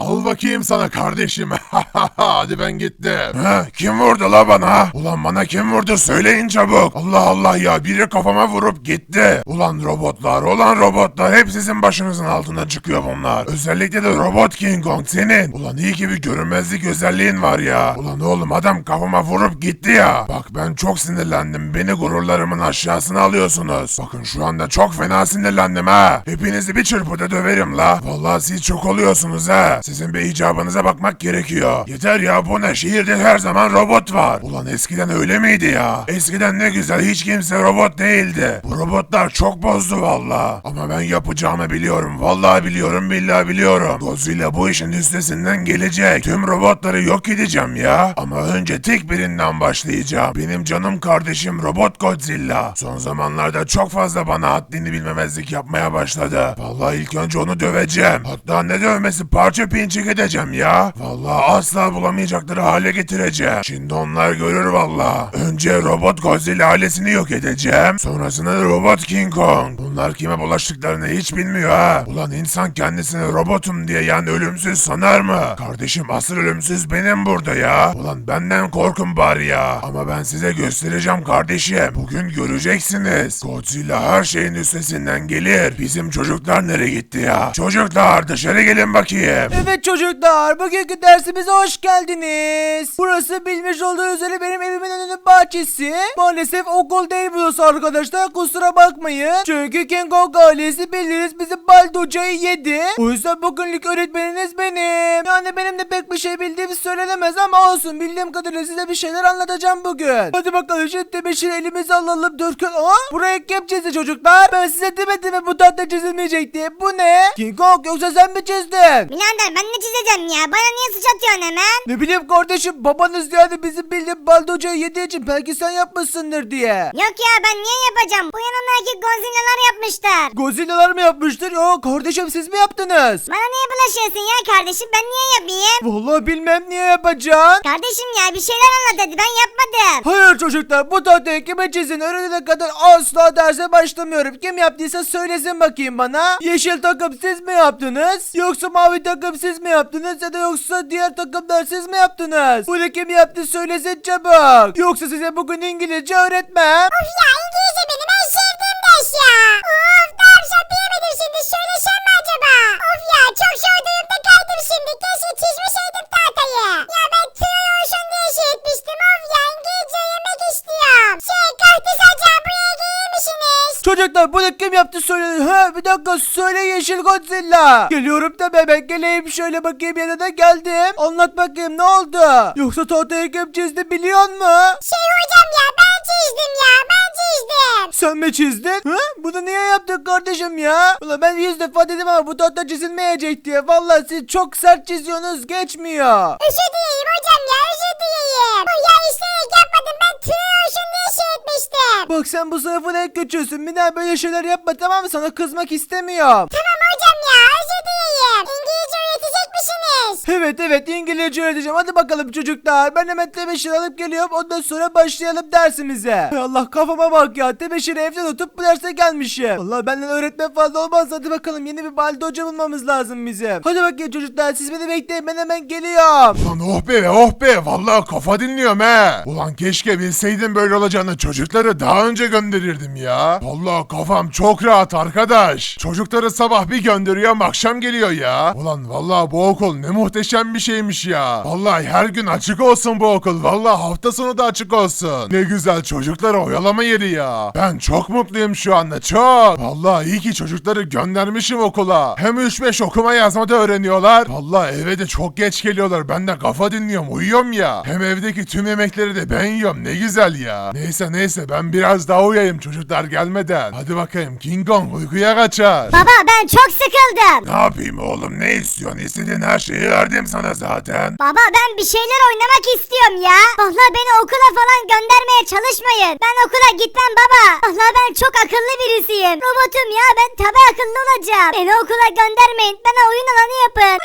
Al bakayım sana kardeşim. Hadi ben gittim. Ha, kim vurdu la bana? Ulan bana kim vurdu söyleyin çabuk. Allah Allah ya biri kafama vurup gitti. Ulan robotlar ulan robotlar hep sizin başınızın altına çıkıyor bunlar. Özellikle de robot King Kong senin. Ulan iyi ki bir görünmezlik özelliğin var ya. Ulan oğlum adam kafama vurup gitti ya. Bak ben çok sinirlendim. Beni gururlarımın aşağısına alıyorsunuz. Bakın şu anda çok fena sinirlendim ha. Hepinizi bir çırpıda döverim la. Vallahi siz çok oluyorsunuz ha. Sizin bir icabınıza bakmak gerekiyor. Yeter ya bu ne şehirde her zaman robot var. Ulan eskiden öyle miydi ya? Eskiden ne güzel hiç kimse robot değildi. Bu robotlar çok bozdu valla. Ama ben yapacağımı biliyorum. Vallahi biliyorum billahi biliyorum. Godzilla bu işin üstesinden gelecek. Tüm robotları yok edeceğim ya. Ama önce tek birinden başlayacağım. Benim canım kardeşim robot Godzilla. Son zamanlarda çok fazla bana haddini bilmemezlik yapmaya başladı. Vallahi ilk önce onu döveceğim. Hatta ne dövmesi parça pinçik edeceğim ya. Vallahi asla bulamayacakları hale getireceğim. Şimdi onlar görür valla. Önce robot Godzilla ailesini yok edeceğim. Sonrasında robot King Kong. Bunlar kime bulaştıklarını hiç bilmiyor ha. Ulan insan kendisini robotum diye yani ölümsüz sanar mı? Kardeşim asıl ölümsüz benim burada ya. Ulan benden korkun bari ya. Ama ben size göstereceğim kardeşim. Bugün göreceksiniz. Godzilla her şeyin üstesinden gelir. Bizim çocuklar nereye gitti ya? Çocuklar dışarı gelin bakayım. Evet çocuklar, bugünkü dersimize hoş geldiniz. Burası bilmiş olduğunuz üzere benim evimin önünün bahçesi. Maalesef okul değil burası arkadaşlar, kusura bakmayın. Çünkü King Kong ailesi biliriz bizi baldocayı yedi. O yüzden bugünlük öğretmeniniz benim. Yani benim de pek bir şey bildiğim söylenemez ama olsun. Bildiğim kadarıyla size bir şeyler anlatacağım bugün. Hadi bakalım şimdi tebeşiri elimize alalım dörkün. Aa, buraya kim çizdi çocuklar? Ben size demedim mi bu tahta çizilmeyecek diye. Bu ne? King Kong yoksa sen mi çizdin? Birader ben ne çizeceğim ya? Bana niye suç atıyorsun hemen? Ne bileyim kardeşim babanız yani bizi bildiğin baldocayı yediği için belki sen yapmışsındır diye. Yok ya ben niye yapacağım? Bu yanımdaki Godzilla'lar yapmışlar. Godzilla'lar mı yapmıştır? Yok kardeşim siz mi yaptınız? Bana niye bulaşıyorsun ya kardeşim? Ben niye yapayım? Vallahi bilmem niye yapacaksın. Kardeşim ya bir şeyler anlat hadi ben yapmadım. Hayır çocuklar bu tahtayı kime çizin öğrenene kadar asla derse başlamıyorum. Kim yaptıysa söylesin bakayım bana. Yeşil takım siz mi yaptınız? Yoksa mavi takım siz mi yaptınız? Ya da yoksa diğer takımlar siz mi yaptınız? Bunu kim yaptı söylesin çabuk. Yoksa size bugün İngilizce öğretmem. Of ya İngilizce Çocuklar bunu kim yaptı söyleyin. Ha bir dakika söyle Yeşil Godzilla. Geliyorum da bebek geleyim şöyle bakayım yanına geldim. Anlat bakayım ne oldu? Yoksa tahtayı kim çizdi biliyor musun? Şey hocam ya ben çizdim ya ben çizdim. Sen mi çizdin? Ha? Bunu niye yaptın kardeşim ya? Ulan ben yüz defa dedim ama bu tahta çizilmeyecek diye. Vallahi siz çok sert çiziyorsunuz geçmiyor. Özür Bak sen bu sınıfın en kötüsün. Bir daha böyle şeyler yapma tamam mı? Sana kızmak istemiyorum. Evet evet İngilizce öğreteceğim. Hadi bakalım çocuklar. Ben hemen tebeşir alıp geliyorum. Ondan sonra başlayalım dersimize. Hay Allah kafama bak ya. Tebeşiri evde tutup bu derse gelmişim. Allah benden öğretmen fazla olmaz. Hadi bakalım yeni bir balde hoca bulmamız lazım bizim. Hadi bakayım çocuklar siz beni bekleyin. Ben hemen geliyorum. Lan oh be oh be vallahi kafa dinliyorum he. Ulan keşke bilseydim böyle olacağını çocukları daha önce gönderirdim ya. Vallahi kafam çok rahat arkadaş. Çocukları sabah bir gönderiyorum akşam geliyor ya. Ulan vallahi bu okul ne muhteşem bir şeymiş ya. Vallahi her gün açık olsun bu okul. Vallahi hafta sonu da açık olsun. Ne güzel çocuklara oyalama yeri ya. Ben çok mutluyum şu anda çok. Vallahi iyi ki çocukları göndermişim okula. Hem 3-5 okuma yazma da öğreniyorlar. Vallahi eve de çok geç geliyorlar. Ben de kafa dinliyorum uyuyorum ya. Hem evdeki tüm yemekleri de ben yiyorum ne güzel ya. Neyse neyse ben biraz daha uyuyayım çocuklar gelmeden. Hadi bakayım King Kong uykuya kaçar. Baba ben çok sıkıldım. Ne yapayım oğlum ne istiyorsun? İstediğin her şeyi verdim sana zaten. Baba ben bir şeyler oynamak istiyorum ya. Vallahi beni okula falan göndermeye çalışmayın. Ben okula gitmem baba. Vallahi ben çok akıllı birisiyim. Robotum ya ben tabi akıllı olacağım. Beni okula göndermeyin. Bana oyun alanı yapın.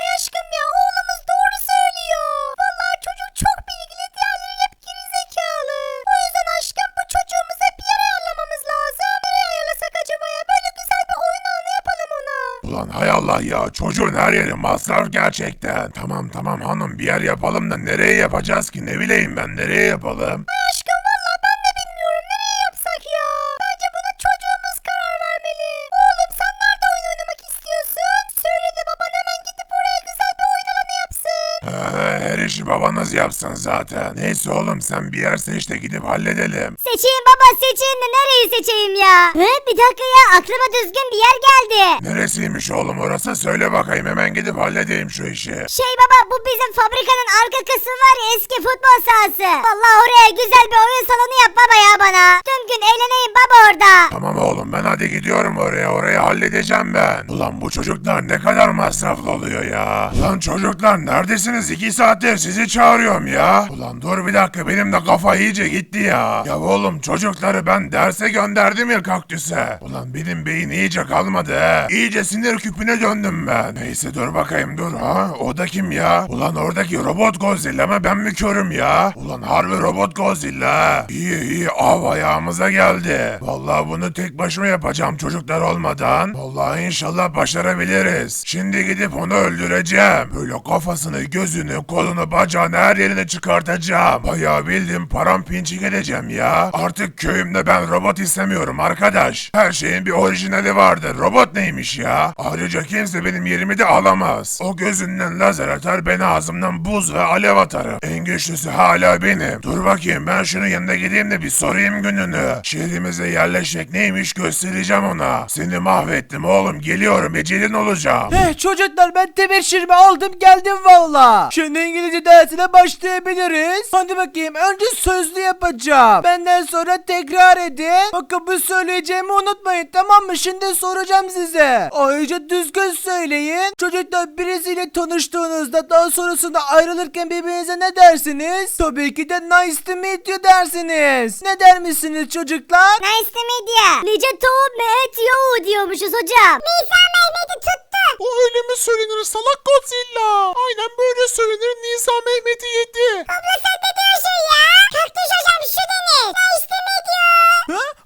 Allah ya çocuğun her yeri masraf gerçekten. Tamam tamam hanım bir yer yapalım da nereye yapacağız ki ne bileyim ben nereye yapalım? İşi babanız yapsın zaten. Neyse oğlum sen bir yer seç de gidip halledelim. Seçeyim baba seçeyim de nereyi seçeyim ya? Hı, bir dakika ya aklıma düzgün bir yer geldi. Neresiymiş oğlum orası söyle bakayım hemen gidip halledeyim şu işi. Şey baba bu bizim fabrikanın arka kısmı var ya eski futbol sahası. Vallahi oraya güzel bir oyun salonu yap baba ya bana. Tüm gün eğleneyim baba orada. Tamam oğlum ben hadi gidiyorum oraya orayı halledeceğim ben. Ulan bu çocuklar ne kadar masraflı oluyor ya. Ulan çocuklar neredesiniz iki saattir sizi çağırıyorum ya. Ulan dur bir dakika benim de kafa iyice gitti ya. Ya oğlum çocukları ben derse gönderdim ya kaktüse. Ulan benim beyin iyice kalmadı he. İyice sinir küpüne döndüm ben. Neyse dur bakayım dur ha. O da kim ya? Ulan oradaki robot Godzilla mı ben mi körüm ya? Ulan harbi robot Godzilla. İyi iyi av ayağımıza geldi. Vallahi bunu tek başıma yapacağım çocuklar olmadan. Vallahi inşallah başarabiliriz. Şimdi gidip onu öldüreceğim. Böyle kafasını, gözünü, kolunu, bacağını her yerini çıkartacağım. Bayağı bildim paramparçık edeceğim ya. Artık köyümde ben robot istemiyorum arkadaş. Her şeyin bir orijinali vardır. Robot neymiş ya? Ayrıca kimse benim yerimi de alamaz. O gözünden lazer atar, ben ağzımdan buz ve alev atarım. En güçlüsü hala benim. Dur bakayım ben şunun yanına gideyim de bir sorayım gününü. Şehrimize yerleşmek neymiş göstereceğim ona. Seni mahvettim oğlum geliyorum ecelin olacağım. Eh çocuklar ben tebeşirimi aldım geldim valla. Şimdi İngilizce dersine başlayabiliriz. Hadi bakayım önce sözlü yapacağım. Benden sonra tekrar edin. Bakın bu söyleyeceğimi unutmayın tamam mı? Şimdi soracağım size. Ayrıca düzgün söyleyin. Çocuklar birisiyle tanıştığınızda daha sonrasında ayrılırken birbirinize ne dersiniz? Tabii ki de nice to meet you dersiniz. Ne der misiniz çocuklar? Nice to meet you. Nice to meet you diyormuşuz hocam. Nisa Mehmet'i tuttu. O öyle mi söylenir salak Godzilla? Aynen böyle söylenir Nisa Mehmet'i yedi. Abla sen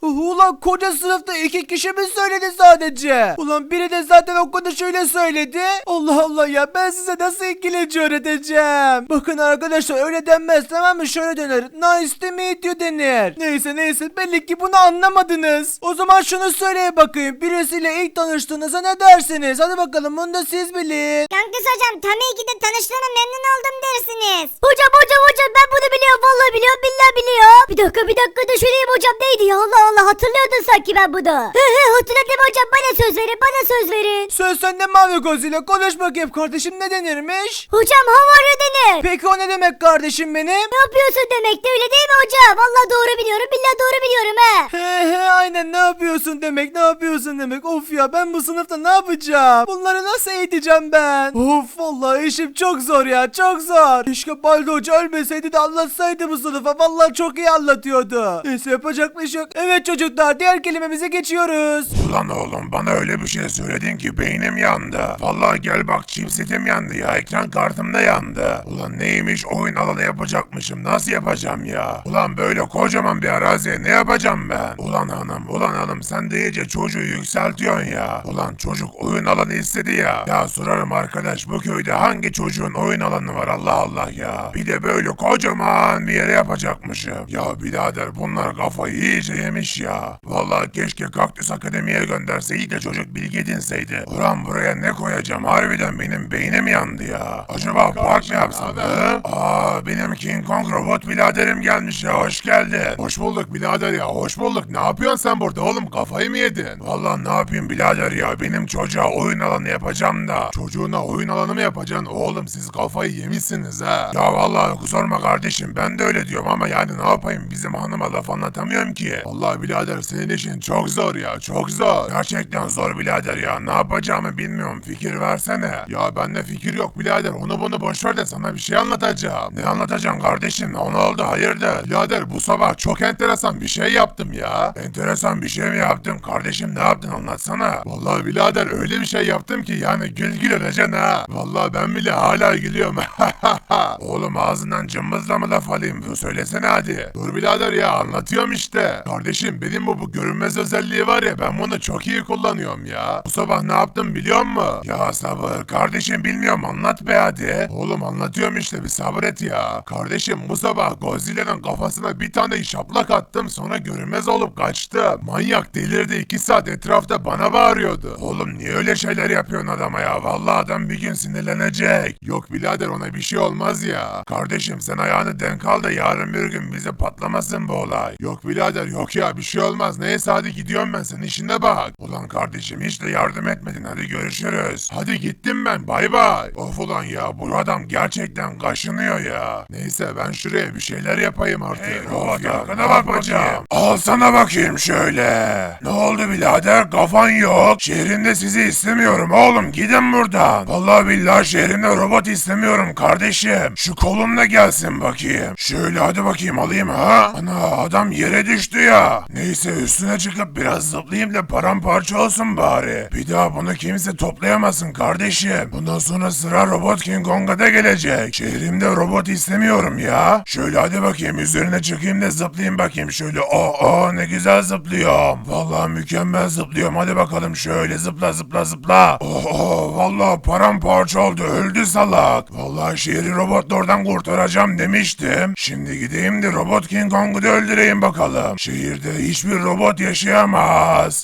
Ulan koca sınıfta iki kişi mi söyledi sadece? Ulan biri de zaten o konuşuyla söyledi. Allah Allah ya ben size nasıl İngilizce öğreteceğim? Bakın arkadaşlar öyle denmez tamam mı? Şöyle denir. Nice to meet you denir. Neyse neyse belli ki bunu anlamadınız. O zaman şunu söyleye bakayım. Birisiyle ilk tanıştığınızda ne dersiniz? Hadi bakalım bunu da siz bilin. Kaktüs hocam tabii ki de tanıştığıma memnun oldum dersiniz. Hocam hocam hocam ben bunu biliyorum. Vallahi biliyorum billahi biliyorum. Bir dakika bir dakika düşüneyim hocam neydi ya Allah Allah hatırlıyordun sanki ben bunu. Hı hı hatırladım hocam bana söz verin bana söz verin. Söz sende mavi gözüyle konuş bakayım kardeşim ne denirmiş? Hocam havalı Peki o ne demek kardeşim benim? Ne yapıyorsun demek de öyle değil mi hocam? Vallahi doğru biliyorum billahi doğru biliyorum he. He he aynen ne yapıyorsun demek ne yapıyorsun demek of ya ben bu sınıfta ne yapacağım bunları nasıl eğiteceğim ben of vallahi işim çok zor ya çok zor keşke Baldo Hoca ölmeseydi de anlatsaydı bu sınıfa vallahi çok iyi anlatıyordu neyse yapacak bir şey yok evet çocuklar diğer kelimemize geçiyoruz Ulan oğlum bana öyle bir şey söyledin ki beynim yandı. Vallahi gel bak chipsetim yandı ya ekran kartım da yandı. Ulan neymiş oyun alanı yapacakmışım nasıl yapacağım ya? Ulan böyle kocaman bir araziye ne yapacağım ben? Ulan hanım ulan hanım sen de iyice çocuğu yükseltiyorsun ya. Ulan çocuk oyun alanı istedi ya. Ya sorarım arkadaş bu köyde hangi çocuğun oyun alanı var Allah Allah ya. Bir de böyle kocaman bir yere yapacakmışım. Ya birader bunlar kafayı iyice yemiş ya. Vallahi keşke kaktüs akademiye gönderseydik de çocuk bilgi edinseydi. Ulan buraya ne koyacağım harbiden benim beynim yandı ya. Acaba park mı yapsam? Hı? Aa benim King Kong robot biraderim gelmiş ya hoş geldin. Hoş bulduk birader ya hoş bulduk. Ne yapıyorsun sen burada oğlum kafayı mı yedin? Vallahi ne yapayım birader ya benim çocuğa oyun alanı yapacağım da. Çocuğuna oyun alanı mı yapacaksın? Oğlum siz kafayı yemişsiniz ha. Ya vallahi sorma kardeşim ben de öyle diyorum ama yani ne yapayım bizim hanıma laf anlatamıyorum ki. Vallahi birader senin işin çok zor ya çok zor. Gerçekten zor birader ya ne yapacağımı bilmiyorum fikir versene. Ya bende fikir yok birader onu bunu boş ver de sana bir şey anlatacağım. Ne anlatacağım kardeşim ne oldu hayırdır? Birader bu sabah çok enteresan bir şey yaptım ya. Enteresan bir şey mi yaptım kardeşim ne yaptın anlatsana. Vallahi birader öyle bir şey yaptım ki yani gül gül öleceksin ha. Vallahi ben bile hala gülüyorum. Oğlum ağzından cımbızla mı laf alayım? Söylesene hadi. Dur birader ya anlatıyorum işte. Kardeşim benim bu, bu görünmez özelliği var ya ben bunu çok iyi kullanıyorum ya. Bu sabah ne yaptım biliyor musun? Ya sabır kardeşim bilmiyorum anlat be hadi. Oğlum anlatıyorum işte bir sabret ya. Kardeşim bu sabah Godzilla'nın kafasına bir tane şaplak attım sonra görünmez olup kaçtı. Manyak delirdi iki saat etrafta bana bağırıyordu. Oğlum niye öyle şeyler yapıyorsun adama ya? Vallahi adam bir gün sinirlenecek. Yok birader ona bir şey olmaz ya. Kardeşim sen ayağını denk al da yarın bir gün bize patlamasın bu olay. Yok birader yok ya bir şey olmaz. Neyse hadi gidiyorum ben sen işine bak. Ulan kardeşim hiç de yardım etmedin hadi görüşürüz. Hadi gittim ben bay bay. Of ulan ya bu adam gerçekten kaşınıyor ya. Neyse ben şuraya bir şeyler yapayım artık. Hey robot arkana bak bakayım. Al sana bakayım şöyle. Ne oldu birader kafan yok. Şehrimde sizi istemiyorum oğlum gidin buradan. Vallahi billahi şehrimde robot istemiyorum kardeşim. Şu kolumla gelsin bakayım. Şöyle hadi bakayım alayım ha. Ana adam yere düştü ya. Neyse üstüne çıkıp biraz zıplayayım da paramparça olsun bari. Bir daha bunu kimse toplayamasın kardeşim. Bundan sonra sıra Robot King Kong'a da gelecek. Şehrimde robot istemiyorum ya. Şöyle hadi bakayım üzerine çıkayım da zıplayayım bakayım şöyle. Aa, aa ne güzel zıplıyorum. Vallahi mükemmel zıplıyorum. Hadi bakalım şöyle zıpla zıpla zıpla. Oh, oh vallahi paramparça oldu öldü salak. Vallahi şehri robotlardan kurtaracağım demiştim. Şimdi gideyim de Robot King Kong'u da öldüreyim bakalım. Şehirde hiçbir robot yaşayamaz.